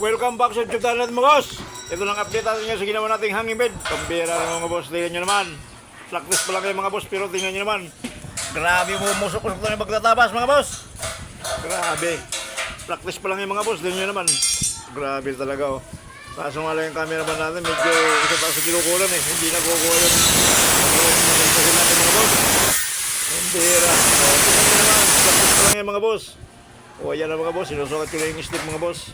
welcome back sa YouTube channel natin mga boss. Ito lang update natin sa ginawa nating hanging bed. Pambira na mga boss, tingnan nyo naman. Practice pa lang kayo mga boss, pero tingnan nyo naman. Grabe mo, musok-musok na yung magtatabas mga boss. Grabe. Practice pa lang yung mga boss, tingnan nyo naman. Grabe talaga oh. Kaso nga lang yung cameraman natin, medyo isa pa sa kinukulan eh. Hindi na yung yung natin mga boss. Pambira. Oh, tingnan nyo naman. Practice pa lang yung mga boss. O ayan na mga boss, sinusukat ko na yung stick mga boss.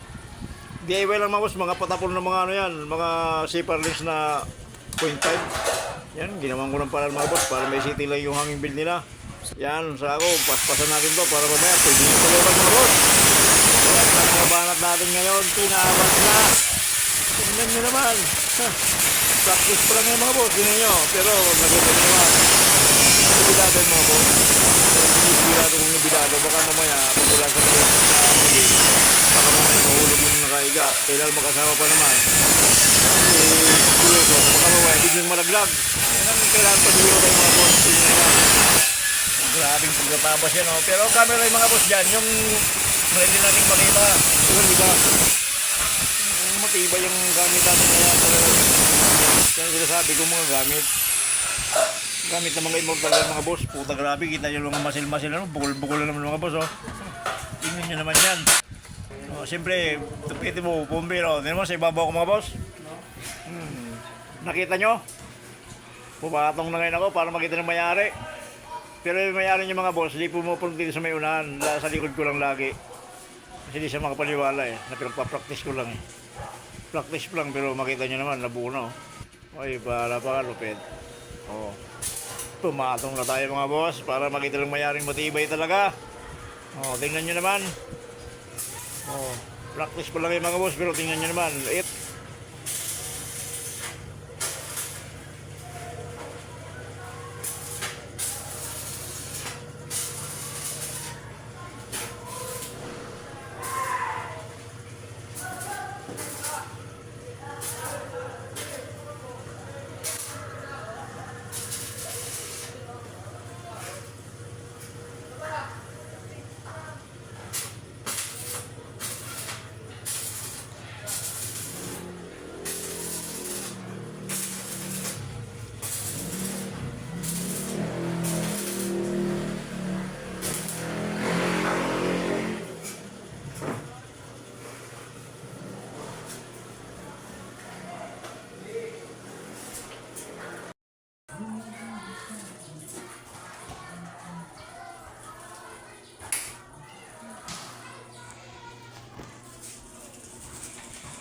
DIY lang mga boss, mga patapon ng mga ano yan, mga zipper links na 0.5. Yan, ginawan ko ng parang mga boss para may city lang yung hanging build nila. Yan, sa ako, paspasan natin to para mamaya pwede nyo tulukan mga boss. Kaya ang natin ngayon, pinaabat na. Tingnan nyo naman. Ha, Practice pa lang yung mga boss, tingnan nyo. Pero naganda nyo naman. Ibigado mga boss. Ibigado kung ibigado. Baka mamaya, pag wala sa mga huli, baka mamaya mahulog yung nakaiga. Kailan makasama pa naman. Eh, seryoso, baka mamaya, biglang malaglag. Kailangan kailangan pa siguro tayo mga boss. Grabing pagkatabas yan, oh. Pero camera yung mga boss dyan, yung ready natin makita. Ito, di ba? Yung matibay yung gamit natin na yan. talaga. Yan sila sabi ko mga gamit. Gamit ng mga immortal yan mga boss. Puta grabe, kita nyo mga masil-masil ano. Bukol-bukol na naman mga boss, oh. Tingnan nyo naman yan. Oh, Siyempre, tupiti mo, pumbero. Tingnan mo sa ibabaw ko mga boss. Hmm. Nakita nyo? Pupatong na ngayon ako para makita ng mayari. Pero yung mayari niya mga boss, hindi pumupunta dito sa may unahan. Sa likod ko lang lagi. Kasi di siya makapaniwala eh. Na pinagpa-practice ko lang eh. Practice lang pero makita niyo naman, nabuo na oh. Ay, para pa, lupit. Oh. Pumatong na tayo mga boss para makita lang mayaring matibay talaga. Oh, tingnan niyo naman. Oh, practice pa lang yung mga boss pero tingnan niyo naman.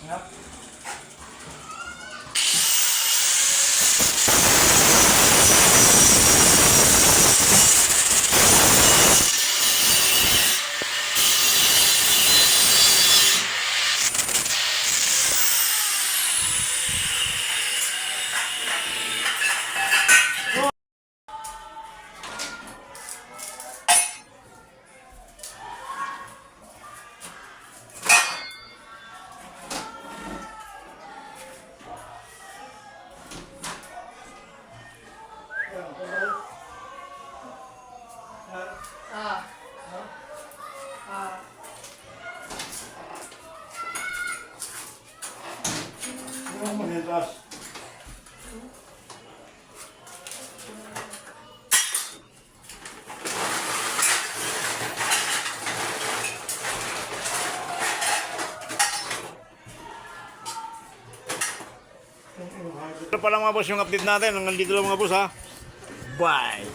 นะครับ Ito pa lang mga boss yung update natin. Hanggang dito lang mga boss ha. Bye!